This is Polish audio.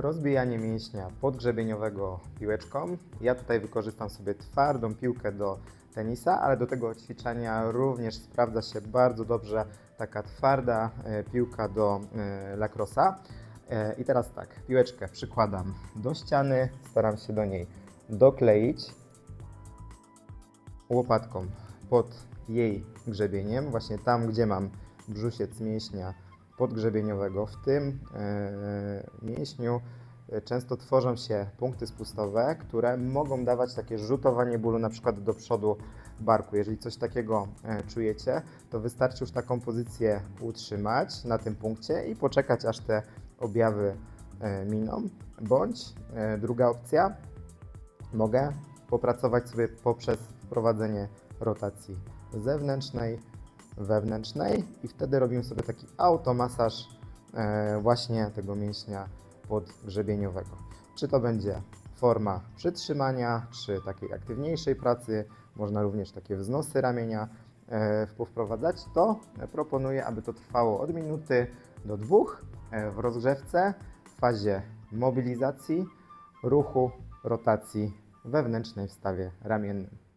rozbijanie mięśnia podgrzebieniowego piłeczką. Ja tutaj wykorzystam sobie twardą piłkę do tenisa, ale do tego ćwiczenia również sprawdza się bardzo dobrze taka twarda e, piłka do e, lacrosa. E, I teraz tak, piłeczkę przykładam do ściany, staram się do niej dokleić łopatką pod jej grzebieniem, właśnie tam, gdzie mam brzusiec mięśnia podgrzebieniowego. W tym e, mięśniu e, często tworzą się punkty spustowe, które mogą dawać takie rzutowanie bólu na przykład do przodu barku. Jeżeli coś takiego e, czujecie, to wystarczy już taką pozycję utrzymać na tym punkcie i poczekać, aż te objawy miną. Bądź druga opcja, mogę popracować sobie poprzez wprowadzenie rotacji zewnętrznej, wewnętrznej i wtedy robimy sobie taki automasaż e, właśnie tego mięśnia podgrzebieniowego. Czy to będzie forma przytrzymania, czy takiej aktywniejszej pracy, można również takie wznosy ramienia e, wprowadzać, to proponuję, aby to trwało od minuty do dwóch e, w rozgrzewce w fazie mobilizacji, ruchu, rotacji wewnętrznej w stawie ramiennym.